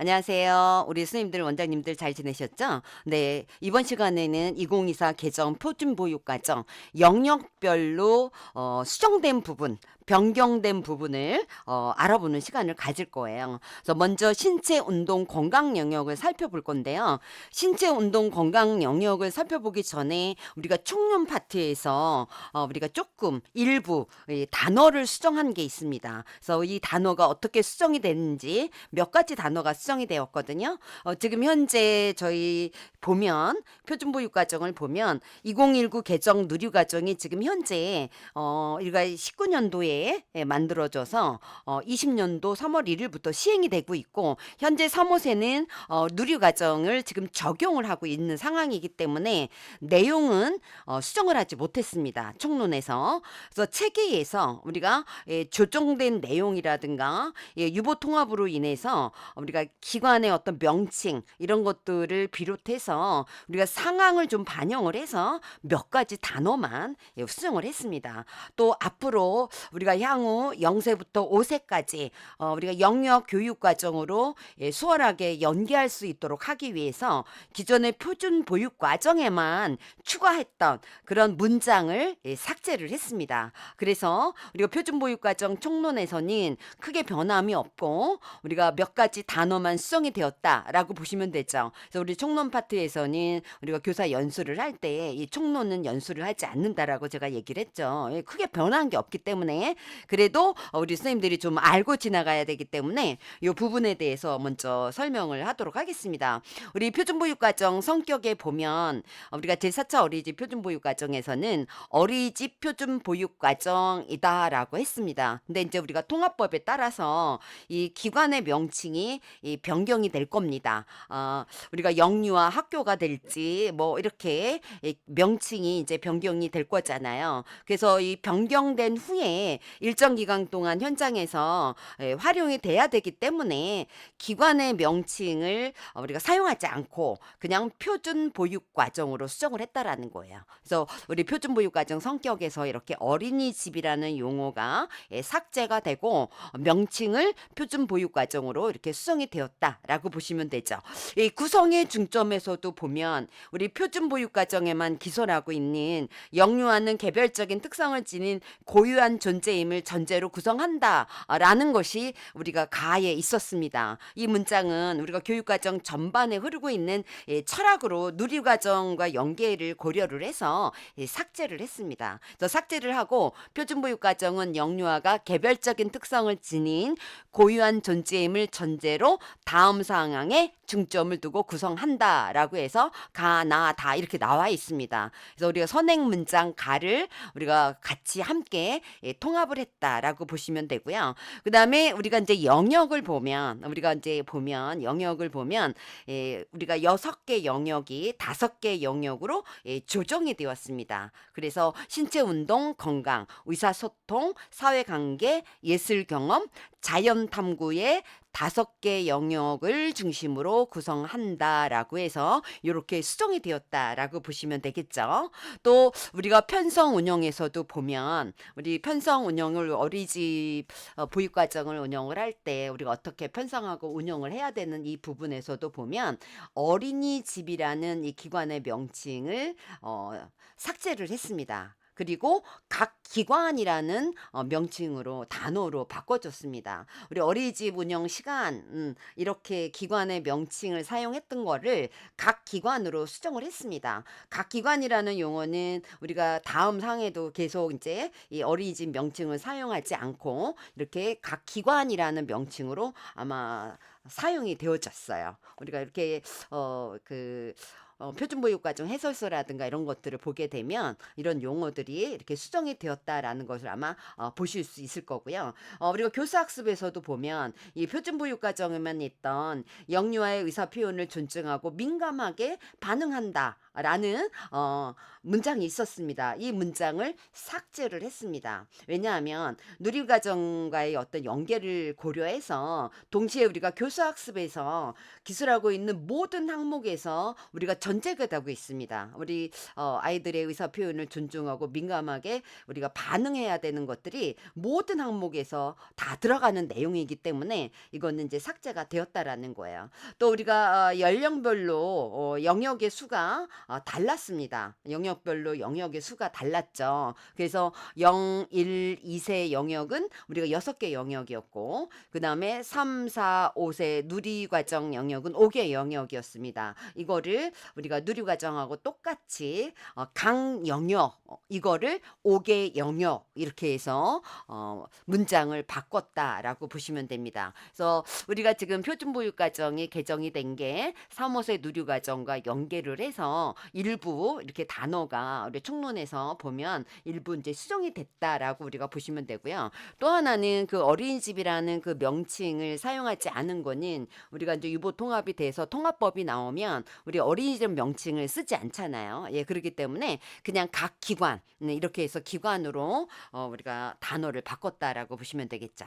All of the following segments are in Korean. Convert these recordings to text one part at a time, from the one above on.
안녕하세요. 우리 선생님들, 원장님들 잘 지내셨죠? 네. 이번 시간에는 2024 개정 표준 보육 과정 영역별로 어, 수정된 부분, 변경된 부분을 어, 알아보는 시간을 가질 거예요. 그래서 먼저 신체 운동 건강 영역을 살펴볼 건데요. 신체 운동 건강 영역을 살펴보기 전에 우리가 총론 파트에서 어, 우리가 조금 일부 이 단어를 수정한 게 있습니다. 그래서 이 단어가 어떻게 수정이 됐는지 몇 가지 단어가 수정이 되었거든요. 어, 지금 현재 저희 보면 표준보육 과정을 보면 2019 개정 누리과정이 지금 현재 어, 우리가 19년도에 만들어져서 어, 20년도 3월 1일부터 시행이 되고 있고 현재 3호세는 어, 누리 과정을 지금 적용을 하고 있는 상황이기 때문에 내용은 어, 수정을 하지 못했습니다. 총론에서 그래서 체계에서 우리가 예, 조정된 내용이라든가 예, 유보 통합으로 인해서 우리가 기관의 어떤 명칭 이런 것들을 비롯해서 우리가 상황을 좀 반영을 해서 몇 가지 단어만 예, 수정을 했습니다. 또 앞으로 우리가 향후 0세부터 5세까지 어, 우리가 영역 교육 과정으로 예, 수월하게 연계할 수 있도록 하기 위해서 기존의 표준 보육 과정에만 추가했던 그런 문장을 예, 삭제를 했습니다. 그래서 우리가 표준 보육 과정 총론에서는 크게 변함이 없고 우리가 몇 가지 단어만 수정이 되었다라고 보시면 되죠. 그래서 우리 총론 파트에서는 우리가 교사 연수를 할 때 이 총론은 연수를 하지 않는다라고 제가 얘기를 했죠. 예, 크게 변한 게 없기 때문에 그래도 어, 우리 선생님들이 좀 알고 지나가야 되기 때문에 이 부분에 대해서 먼저 설명을 하도록 하겠습니다. 우리 표준보육과정 성격에 보면 어, 우리가 제4차 어린이집 표준보육과정에서는 어린이집 표준보육과정이다라고 했습니다. 근데 이제 우리가 통합법에 따라서 이 기관의 명칭이 이 변경이 될 겁니다. 어, 우리가 영유아 학교가 될지 뭐 이렇게 이 명칭이 이제 변경이 될 거잖아요. 그래서 이 변경된 후에 일정 기간 동안 현장에서 예, 활용이 돼야 되기 때문에 기관의 명칭을 어, 우리가 사용하지 않고 그냥 표준 보육 과정으로 수정을 했다라는 거예요. 그래서 우리 표준 보육 과정 성격에서 이렇게 어린이집이라는 용어가 예, 삭제가 되고 명칭을 표준 보육 과정으로 이렇게 수정이 되었다라고 보시면 되죠. 이 구성의 중점에서도 보면 우리 표준 보육 과정에만 기소하고 있는 영유아는 개별적인 특성을 지닌 고유한 존재 임을 전제로 구성한다라는 것이 우리가 가에 있었습니다. 이 문장은 우리가 교육과정 전반에 흐르고 있는 예, 철학으로 누리과정과 연계를 고려를 해서 예, 삭제를 했습니다. 그래서 삭제를 하고 표준보육과정은 영유아가 개별적인 특성을 지닌 고유한 존재임을 전제로 다음 상황에 중점을 두고 구성한다라고 해서 가, 나, 다 이렇게 나와 있습니다. 그래서 우리가 선행 문장 가를 우리가 같이 함께 예, 통합을 했다라고 보시면 되고요. 그 다음에 우리가 이제 영역을 보면 우리가 이제 보면 영역을 보면 예, 우리가 여섯 개 영역이 다섯 개 영역으로 예, 조정이 되었습니다. 그래서 신체 운동, 건강, 의사소통, 사회관계, 예술 경험, 자연 탐구의 다섯 개 영역을 중심으로 구성한다라고 해서 이렇게 수정이 되었다라고 보시면 되겠죠. 또 우리가 편성 운영에서도 보면 우리 편성 운영을 어린이집 어, 보육 과정을 운영을 할 때 우리가 어떻게 편성하고 운영을 해야 되는 이 부분에서도 보면 어린이집이라는 이 기관의 명칭을 어, 삭제를 했습니다. 그리고 각 기관이라는 어, 명칭으로 단어로 바꿔줬습니다. 우리 어린이집 운영 시간 음, 이렇게 기관의 명칭을 사용했던 거를 각 기관으로 수정을 했습니다. 각 기관이라는 용어는 우리가 다음 상에도 계속 이제 이 어린이집 명칭을 사용하지 않고 이렇게 각 기관이라는 명칭으로 아마 사용이 되어졌어요. 우리가 이렇게 어그 어, 표준보육과정 해설서라든가 이런 것들을 보게 되면 이런 용어들이 이렇게 수정이 되었다라는 것을 아마 어, 보실 수 있을 거고요. 어, 그리고 교수학습에서도 보면 이 표준보육과정에만 있던 영유아의 의사 표현을 존중하고 민감하게 반응한다. 라는 어, 문장이 있었습니다. 이 문장을 삭제를 했습니다. 왜냐하면 누리과정과의 어떤 연계를 고려해서 동시에 우리가 교수학습에서 기술하고 있는 모든 항목에서 우리가 전제가 되고 있습니다. 우리 어, 아이들의 의사 표현을 존중하고 민감하게 우리가 반응해야 되는 것들이 모든 항목에서 다 들어가는 내용이기 때문에 이거는 이제 삭제가 되었다라는 거예요. 또 우리가 어, 연령별로 어, 영역의 수가 어, 달랐습니다. 영역별로 영역의 수가 달랐죠. 그래서 0, 1, 2세 영역은 우리가 6개 영역이었고 그 다음에 3, 4, 5세 누리과정 영역은 5개 영역이었습니다. 이거를 우리가 누리과정하고 똑같이 어, 강 영역 어, 이거를 5개 영역 이렇게 해서 어, 문장을 바꿨다라고 보시면 됩니다. 그래서 우리가 지금 표준보육과정이 개정이 된 게 3, 5세 누리과정과 연계를 해서 일부 이렇게 단어가 우리 총론에서 보면 일부 이제 수정이 됐다라고 우리가 보시면 되고요. 또 하나는 그 어린이집이라는 그 명칭을 사용하지 않은 거는 우리가 이제 유보 통합이 돼서 통합법이 나오면 우리 어린이집 명칭을 쓰지 않잖아요. 예, 그렇기 때문에 그냥 각 기관 네, 이렇게 해서 기관으로 어, 우리가 단어를 바꿨다라고 보시면 되겠죠.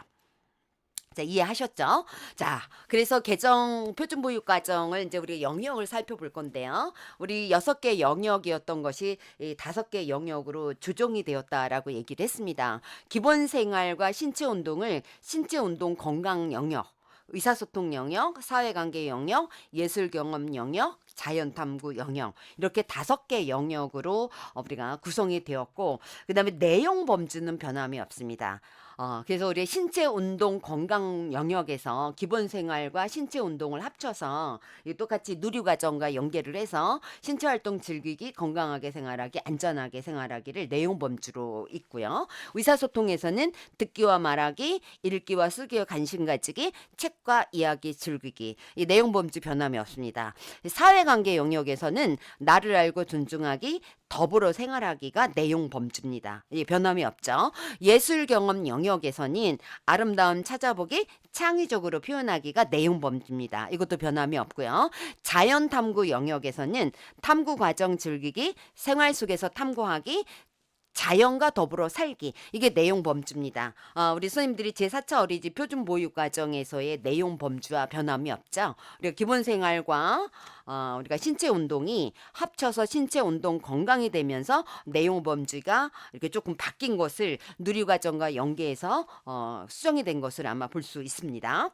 자, 이해하셨죠? 자, 그래서 개정 표준 보육 과정을 이제 우리 영역을 살펴볼 건데요. 우리 여섯 개 영역이었던 것이 이 다섯 개 영역으로 조정이 되었다라고 얘기를 했습니다. 기본 생활과 신체 운동을 신체 운동 건강 영역, 의사소통 영역, 사회관계 영역, 예술 경험 영역, 자연 탐구 영역 이렇게 다섯 개 영역으로 어, 우리가 구성이 되었고 그다음에 내용 범주는 변함이 없습니다. 어, 그래서 우리 신체 운동 건강 영역에서 기본 생활과 신체 운동을 합쳐서 이 똑같이 누리 과정과 연계를 해서 신체 활동 즐기기, 건강하게 생활하기, 안전하게 생활하기를 내용 범주로 있고요. 의사소통에서는 듣기와 말하기, 읽기와 쓰기와 관심 가지기, 책과 이야기 즐기기 이 내용 범주 변함이 없습니다. 사회 관계 영역에서는 나를 알고 존중하기, 더불어 생활하기가 내용 범주입니다. 이 변함이 없죠. 예술 경험 영역에서는 아름다움 찾아보기, 창의적으로 표현하기가 내용 범주입니다. 이것도 변함이 없고요. 자연 탐구 영역에서는 탐구 과정 즐기기, 생활 속에서 탐구하기, 자연과 더불어 살기 이게 내용 범주입니다. 어, 우리 선생님들이 제4차 어린이집 표준 보육 과정에서의 내용 범주와 변함이 없죠. 우리가 기본 생활과 어, 우리가 신체 운동이 합쳐서 신체 운동 건강이 되면서 내용 범주가 이렇게 조금 바뀐 것을 누리 과정과 연계해서 어, 수정이 된 것을 아마 볼 수 있습니다.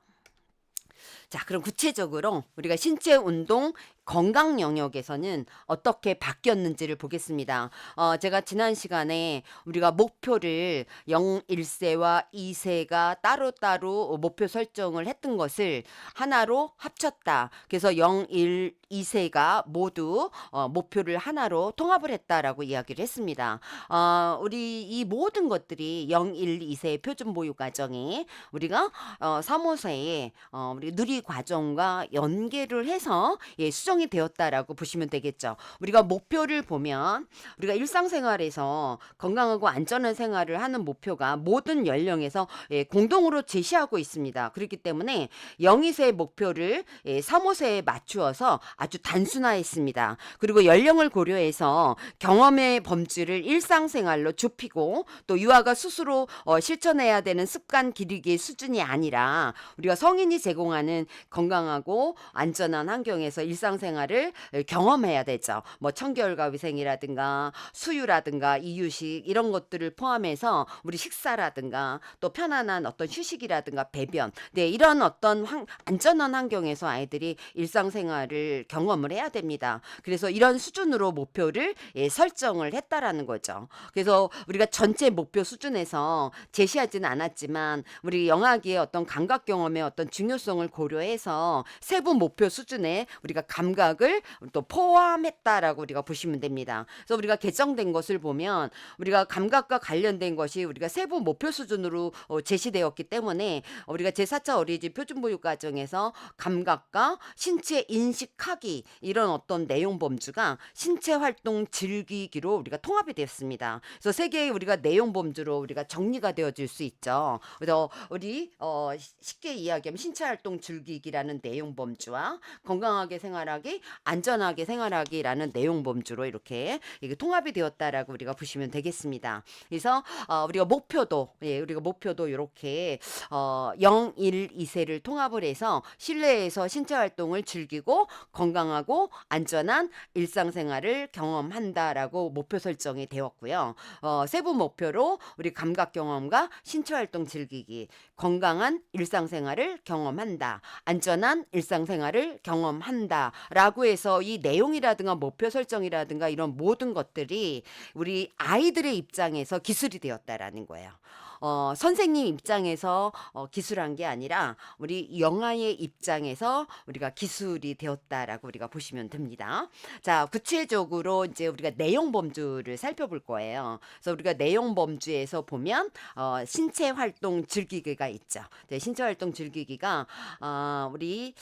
자, 그럼 구체적으로 우리가 신체 운동 건강 영역에서는 어떻게 바뀌었는지를 보겠습니다. 어, 제가 지난 시간에 우리가 목표를 0, 1세와 2세가 따로따로 목표 설정을 했던 것을 하나로 합쳤다. 그래서 0, 1, 2세가 모두 어, 목표를 하나로 통합을 했다라고 이야기를 했습니다. 어, 우리 이 모든 것들이 0, 1, 2세 표준 보육 과정이 우리가 어, 3, 5세에 어, 우리 누리 과정과 연계를 해서 예, 수정 이 되었다라고 보시면 되겠죠. 우리가 목표를 보면 우리가 일상생활에서 건강하고 안전한 생활을 하는 목표가 모든 연령에서 예, 공동으로 제시하고 있습니다. 그렇기 때문에 0, 2세의 목표를 예, 3, 5세에 맞추어서 아주 단순화했습니다. 그리고 연령을 고려해서 경험의 범주를 일상생활로 좁히고 또 유아가 스스로 어, 실천해야 되는 습관 기르기의 수준이 아니라 우리가 성인이 제공하는 건강하고 안전한 환경에서 일상생활 을 경험해야 되죠. 뭐 청결가위생이라든가 수유라든가 이유식 이런 것들을 포함해서 우리 식사라든가 또 편안한 어떤 휴식이라든가 배변 네 이런 어떤 환, 안전한 환경에서 아이들이 일상생활을 경험을 해야 됩니다. 그래서 이런 수준으로 목표를 예, 설정을 했다라는 거죠. 그래서 우리가 전체 목표 수준에서 제시하지는 않았지만 우리 영아기의 어떤 감각 경험의 어떤 중요성을 고려해서 세부 목표 수준에 우리가 감각 을 또 포함했다라고 우리가 보시면 됩니다. 그래서 우리가 개정된 것을 보면 우리가 감각과 관련된 것이 우리가 세부 목표 수준으로 어, 제시되었기 때문에 우리가 제4차 어린이집 표준보육 과정에서 감각과 신체 인식하기 이런 어떤 내용 범주가 신체 활동 즐기기로 우리가 통합이 되었습니다. 그래서 세 개의 우리가 내용 범주로 우리가 정리가 되어질 수 있죠. 그래서 우리 어, 쉽게 이야기하면 신체 활동 즐기 즐기기라는 내용 범주와 건강하게 생활하기, 안전하게 생활하기라는 내용 범주로 이렇게 통합이 되었다라고 우리가 보시면 되겠습니다. 그래서 어, 우리가 목표도 예, 우리가 목표도 이렇게 어, 0, 1, 2세를 통합을 해서 실내에서 신체 활동을 즐기고 건강하고 안전한 일상생활을 경험한다라고 목표 설정이 되었고요. 어, 세부 목표로 우리 감각 경험과 신체 활동 즐기기, 건강한 일상생활을 경험한다, 안전한 일상생활을 경험한다 라고 해서 이 내용이라든가 목표 설정이라든가 이런 모든 것들이 우리 아이들의 입장에서 기술이 되었다라는 거예요. 어, 선생님 입장에서 어, 기술한 게 아니라 우리 영아의 입장에서 우리가 기술이 되었다라고 우리가 보시면 됩니다. 자, 구체적으로 이제 우리가 내용 범주를 살펴볼 거예요. 그래서 우리가 내용 범주에서 보면 어, 신체 활동 즐기기가 있죠. 네, 신체 활동 즐기기가 어, 우리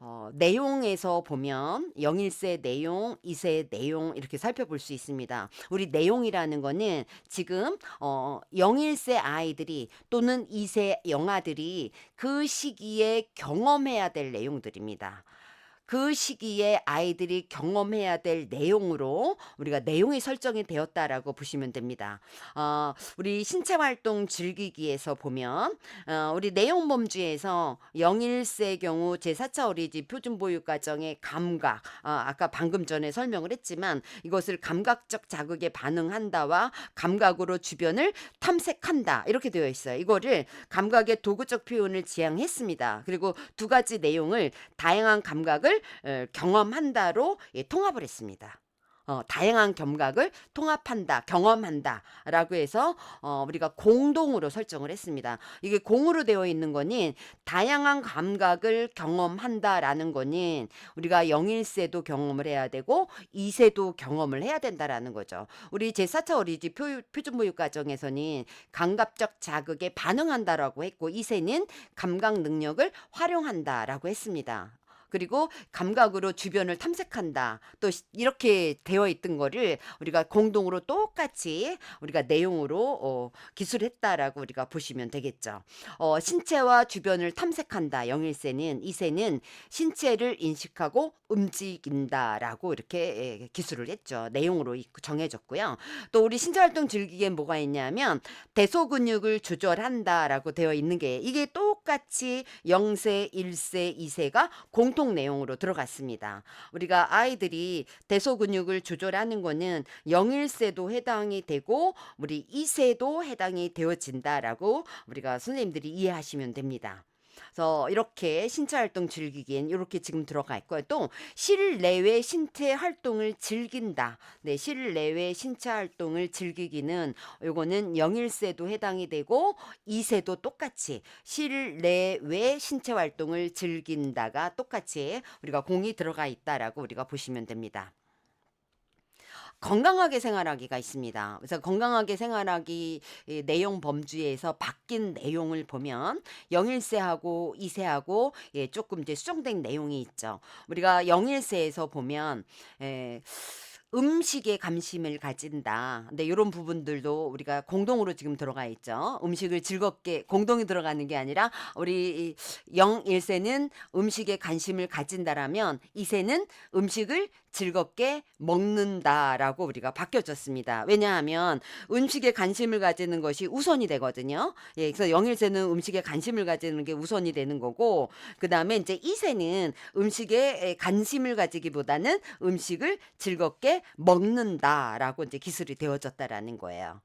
어, 내용에서 보면 영일세 내용, 이세 내용 이렇게 살펴볼 수 있습니다. 우리 내용이라는 거는 지금 어, 영일세 아 이들이 또는 이세 영아들이 그 시기에 경험해야 될 내용들입니다. 그 시기에 아이들이 경험해야 될 내용으로 우리가 내용이 설정이 되었다라고 보시면 됩니다. 어, 우리 신체 활동 즐기기에서 보면 어, 우리 내용 범주에서 영일세 경우 제4차 어린이집 표준 보육 과정의 감각 어, 아까 방금 전에 설명을 했지만 이것을 감각적 자극에 반응한다와 감각으로 주변을 탐색한다 이렇게 되어 있어요. 이거를 감각의 도구적 표현을 지향했습니다. 그리고 두 가지 내용을 다양한 감각을 어, 경험한다로 예, 통합을 했습니다. 어, 다양한 감각을 통합한다, 경험한다 라고 해서 어, 우리가 공동으로 설정을 했습니다. 이게 공으로 되어 있는 거는 다양한 감각을 경험한다 라는 거는 우리가 영일세도 경험을 해야 되고 이세도 경험을 해야 된다라는 거죠. 우리 제4차 어린이집 표, 표준보육 과정에서는 감각적 자극에 반응한다라고 했고 이세는 감각 능력을 활용한다라고 했습니다. 그리고 감각으로 주변을 탐색한다. 또 시- 이렇게 되어 있던 거를 우리가 공동으로 똑같이 우리가 내용으로 어, 기술했다라고 우리가 보시면 되겠죠. 어, 신체와 주변을 탐색한다. 영일세는 이세는 신체를 인식하고 움직인다라고 이렇게 예, 기술을 했죠. 내용으로 이- 정해졌고요. 또 우리 신체 활동 즐기기엔 뭐가 있냐면 대소 근육을 조절한다라고 되어 있는 게 이게 똑같이 0세, 1세, 2세가 공통 내용으로 들어갔습니다. 우리가 아이들이 대소 근육을 조절하는 거는 0일세도 해당이 되고 우리 2세도 해당이 되어진다라고 우리가 선생님들이 이해하시면 됩니다. 그래서 이렇게 신체 활동 즐기기엔 이렇게 지금 들어가 있고요. 또 실내외 신체 활동을 즐긴다. 네, 실내외 신체 활동을 즐기기는 요거는 영일세도 해당이 되고 이세도 똑같이 실내외 신체 활동을 즐긴다가 똑같이 우리가 공이 들어가 있다라고 우리가 보시면 됩니다. 건강하게 생활하기가 있습니다. 그래서 건강하게 생활하기 이 내용 범주에서 바뀐 내용을 보면 영일세하고 이세하고 예, 조금 이제 수정된 내용이 있죠. 우리가 영일세에서 보면 에, 음식에 감심을 가진다. 근데 이런 부분들도 우리가 공동으로 지금 들어가 있죠. 음식을 즐겁게 공동이 들어가는 게 아니라 우리 영 1세는 음식에 관심을 가진다라면 2세는 음식을 즐겁게 먹는다라고 우리가 바뀌어졌습니다. 왜냐하면 음식에 관심을 가지는 것이 우선이 되거든요. 예, 그래서 영일세는 음식에 관심을 가지는 게 우선이 되는 거고, 그 다음에 이제 이세는 음식에 관심을 가지기보다는 음식을 즐겁게 먹는다라고 이제 기술이 되어졌다라는 거예요.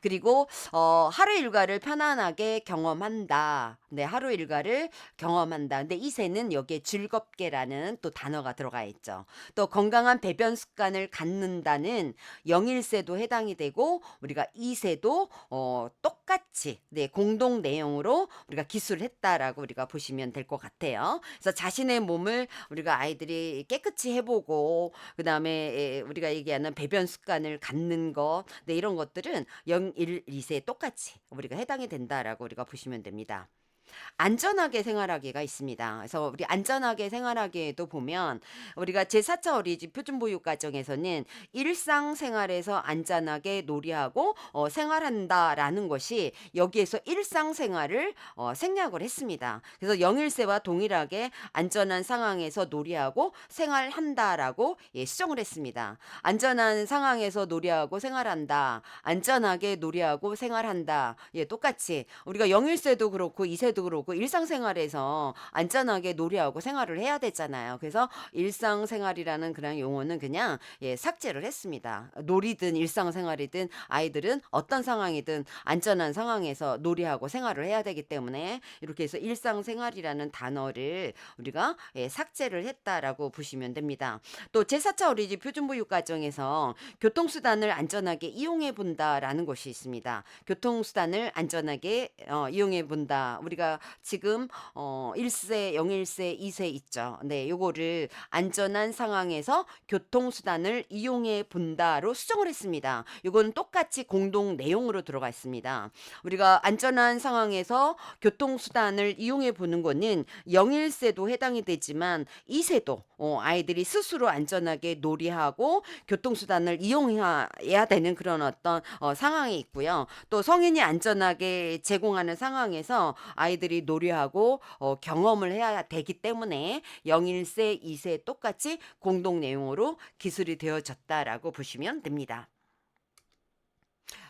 그리고 어 하루 일과를 편안하게 경험한다. 네, 하루 일과를 경험한다. 근데 이세는 여기에 즐겁게라는 또 단어가 들어가 있죠. 또 건강한 배변 습관을 갖는다는 영일세도 해당이 되고 우리가 이세도 어 똑같이 네, 공동 내용으로 우리가 기술했다라고 우리가 보시면 될 것 같아요. 그래서 자신의 몸을 우리가 아이들이 깨끗이 해보고 그 다음에 우리가 얘기하는 배변 습관을 갖는 것, 네, 이런 것들은 0, 1, 2세 똑같이 우리가 해당이 된다라고 우리가 보시면 됩니다. 안전하게 생활하기가 있습니다. 그래서 우리 안전하게 생활하기에도 보면 우리가 제4차 어린이집 표준보육 과정에서는 일상생활에서 안전하게 놀이하고 어, 생활한다라는 것이 여기에서 일상생활을 어, 생략을 했습니다. 그래서 영일세와 동일하게 안전한 상황에서 놀이하고 생활한다라고 예, 수정을 했습니다. 안전한 상황에서 놀이하고 생활한다. 안전하게 놀이하고 생활한다. 예, 똑같이 우리가 영일세도 그렇고 이세도 그렇고 일상생활에서 안전하게 놀이하고 생활을 해야 되잖아요. 그래서 일상생활이라는 그런 용어는 그냥 예, 삭제를 했습니다. 놀이든 일상생활이든 아이들은 어떤 상황이든 안전한 상황에서 놀이하고 생활을 해야 되기 때문에 이렇게 해서 일상생활이라는 단어를 우리가 예, 삭제를 했다라고 보시면 됩니다. 또 제4차 어린이집 표준보육 과정에서 교통수단을 안전하게 이용해 본다라는 것이 있습니다. 교통수단을 안전하게 어, 이용해 본다. 우리가 지금 어 1세, 0일세, 2세 있죠. 네, 요거를 안전한 상황에서 교통수단을 이용해 본다로 수정을 했습니다. 요거는 똑같이 공동 내용으로 들어가 있습니다. 우리가 안전한 상황에서 교통수단을 이용해 보는 거는 0일세도 해당이 되지만 2세도 어, 아이들이 스스로 안전하게 놀이하고 교통수단을 이용해야 되는 그런 어떤 어, 상황이 있고요. 또 성인이 안전하게 제공하는 상황에서 아이 들이 놀이하고 어, 경험을 해야 되기 때문에 0일세, 2세 똑같이 공동 내용으로 기술이 되어졌다라고 보시면 됩니다.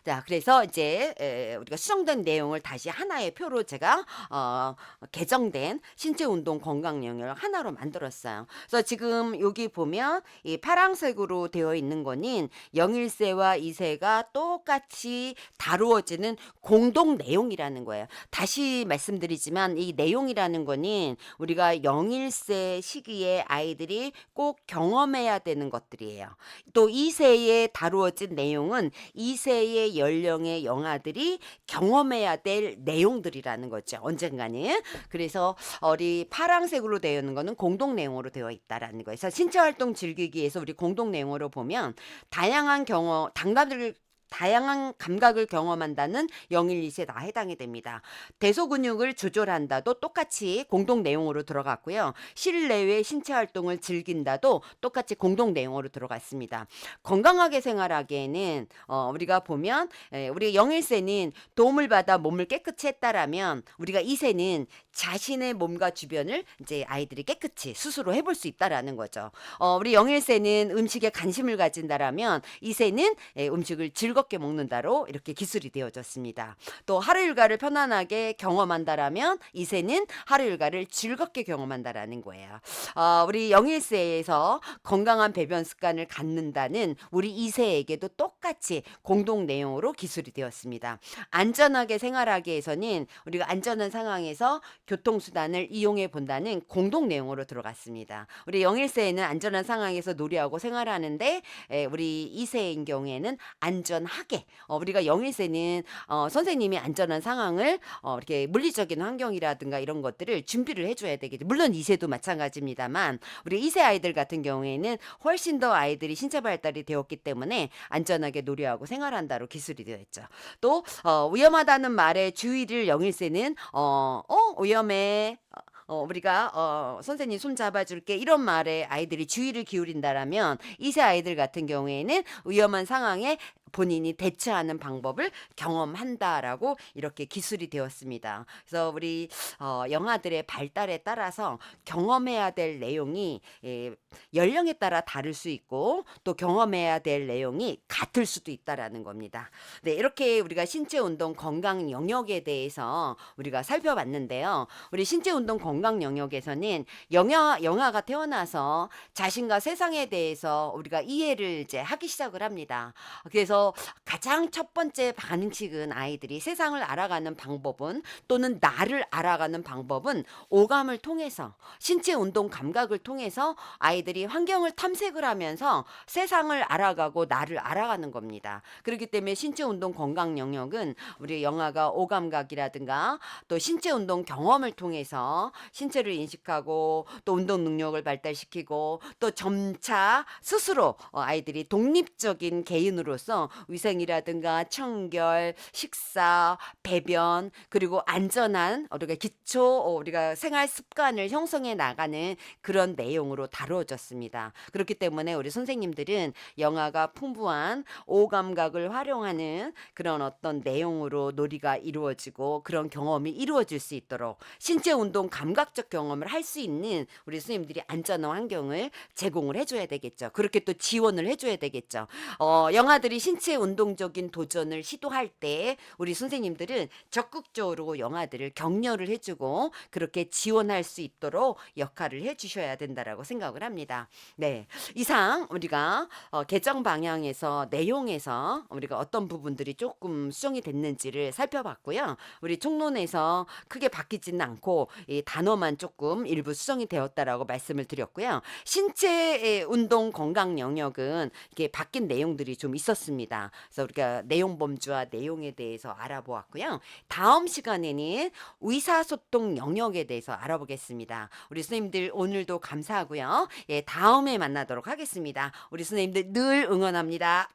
자, 그래서 이제 에, 우리가 수정된 내용을 다시 하나의 표로 제가 어, 개정된 신체 운동 건강 영역을 하나로 만들었어요. 그래서 지금 여기 보면 이 파랑색으로 되어 있는 거는 0일세와 2세가 똑같이 다루어지는 공동 내용이라는 거예요. 다시 말씀드리지만 이 내용이라는 거는 우리가 0일세 시기에 아이들이 꼭 경험해야 되는 것들이에요. 또 2세에 다루어진 내용은 2세의 연령의 영아들이 경험해야 될 내용들이라는 거죠. 언젠가는. 그래서 우리 파랑색으로 되어 있는 거는 공동 내용으로 되어 있다라는. 그래서 신체 활동 즐기기에서 우리 공동 내용으로 보면 다양한 경험, 단감들 다양한 감각을 경험한다는 0일 2세 다 해당이 됩니다. 대소근육을 조절한다도 똑같이 공동 내용으로 들어갔고요. 실내외 신체 활동을 즐긴다도 똑같이 공동 내용으로 들어갔습니다. 건강하게 생활하기에는 어, 우리가 보면 에, 우리 0일세는 도움을 받아 몸을 깨끗이 했다라면 우리가 2세는 자신의 몸과 주변을 이제 아이들이 깨끗이 스스로 해볼 수 있다라는 거죠. 어, 우리 0일세는 음식에 관심을 가진다라면 2세는 에, 음식을 즐겁 게 먹는다로 이렇게 기술이 되어졌습니다. 또 하루 일과를 편안하게 경험한다라면 2세는 하루 일과를 즐겁게 경험한다라는 거예요. 어, 우리 0일세에서 건강한 배변 습관을 갖는다는 우리 2세에게도 똑같이 공동 내용으로 기술이 되었습니다. 안전하게 생활하기 위해서는 우리가 안전한 상황에서 교통수단을 이용해 본다는 공동 내용으로 들어갔습니다. 우리 0일세에는 안전한 상황에서 놀이하고 생활하는데 에, 우리 2세인 경우에는 안전 하게 어, 우리가 0일세는 어, 선생님이 안전한 상황을 어, 이렇게 물리적인 환경이라든가 이런 것들을 준비를 해줘야 되겠죠. 물론 2세도 마찬가지입니다만 우리 2세 아이들 같은 경우에는 훨씬 더 아이들이 신체 발달이 되었기 때문에 안전하게 놀이하고 생활한다로 기술이 되어 있죠. 또 어, 위험하다는 말에 주의를 0일세는 어, 어 위험해. 어, 우리가 어, 선생님 손 잡아줄게 이런 말에 아이들이 주의를 기울인다라면 2세 아이들 같은 경우에는 위험한 상황에 본인이 대처하는 방법을 경험한다라고 이렇게 기술이 되었습니다. 그래서 우리 어, 영아들의 발달에 따라서 경험해야 될 내용이 예, 연령에 따라 다를 수 있고 또 경험해야 될 내용이 같을 수도 있다라는 겁니다. 네, 이렇게 우리가 신체 운동 건강 영역에 대해서 우리가 살펴봤는데요. 우리 신체 운동 건강 영역에서는 영아 영아가 태어나서 자신과 세상에 대해서 우리가 이해를 이제 하기 시작을 합니다. 그래서 가장 첫 번째 반응식은 아이들이 세상을 알아가는 방법은 또는 나를 알아가는 방법은 오감을 통해서 신체 운동 감각을 통해서 아이들이 환경을 탐색을 하면서 세상을 알아가고 나를 알아가는 겁니다. 그렇기 때문에 신체 운동 건강 영역은 우리 영아가 오감각이라든가 또 신체 운동 경험을 통해서 신체를 인식하고 또 운동 능력을 발달시키고 또 점차 스스로 어, 아이들이 독립적인 개인으로서 위생이라든가 청결, 식사, 배변 그리고 안전한 우리가 기초 어, 우리가 생활 습관을 형성해 나가는 그런 내용으로 다루어졌습니다. 그렇기 때문에 우리 선생님들은 영화가 풍부한 오감각을 활용하는 그런 어떤 내용으로 놀이가 이루어지고 그런 경험이 이루어질 수 있도록 신체 운동 감각적 경험을 할 수 있는 우리 선생님들이 안전한 환경을 제공을 해줘야 되겠죠. 그렇게 또 지원을 해줘야 되겠죠. 어, 영아들이 신체 운동적인 도전을 시도할 때 우리 선생님들은 적극적으로 영아들을 격려를 해주고 그렇게 지원할 수 있도록 역할을 해주셔야 된다라고 생각을 합니다. 네, 이상 우리가 어, 개정 방향에서 내용에서 우리가 어떤 부분들이 조금 수정이 됐는지를 살펴봤고요. 우리 총론에서 크게 바뀌지는 않고 이 단어만 조금 일부 수정이 되었다라고 말씀을 드렸고요. 신체 운동 건강 영역은 이게 바뀐 내용들이 좀 있었 습니다. 그래서 우리가 내용 범주와 내용에 대해서 알아보았고요. 다음 시간에는 의사소통 영역에 대해서 알아보겠습니다. 우리 선생님들 오늘도 감사하고요. 예, 다음에 만나도록 하겠습니다. 우리 선생님들 늘 응원합니다.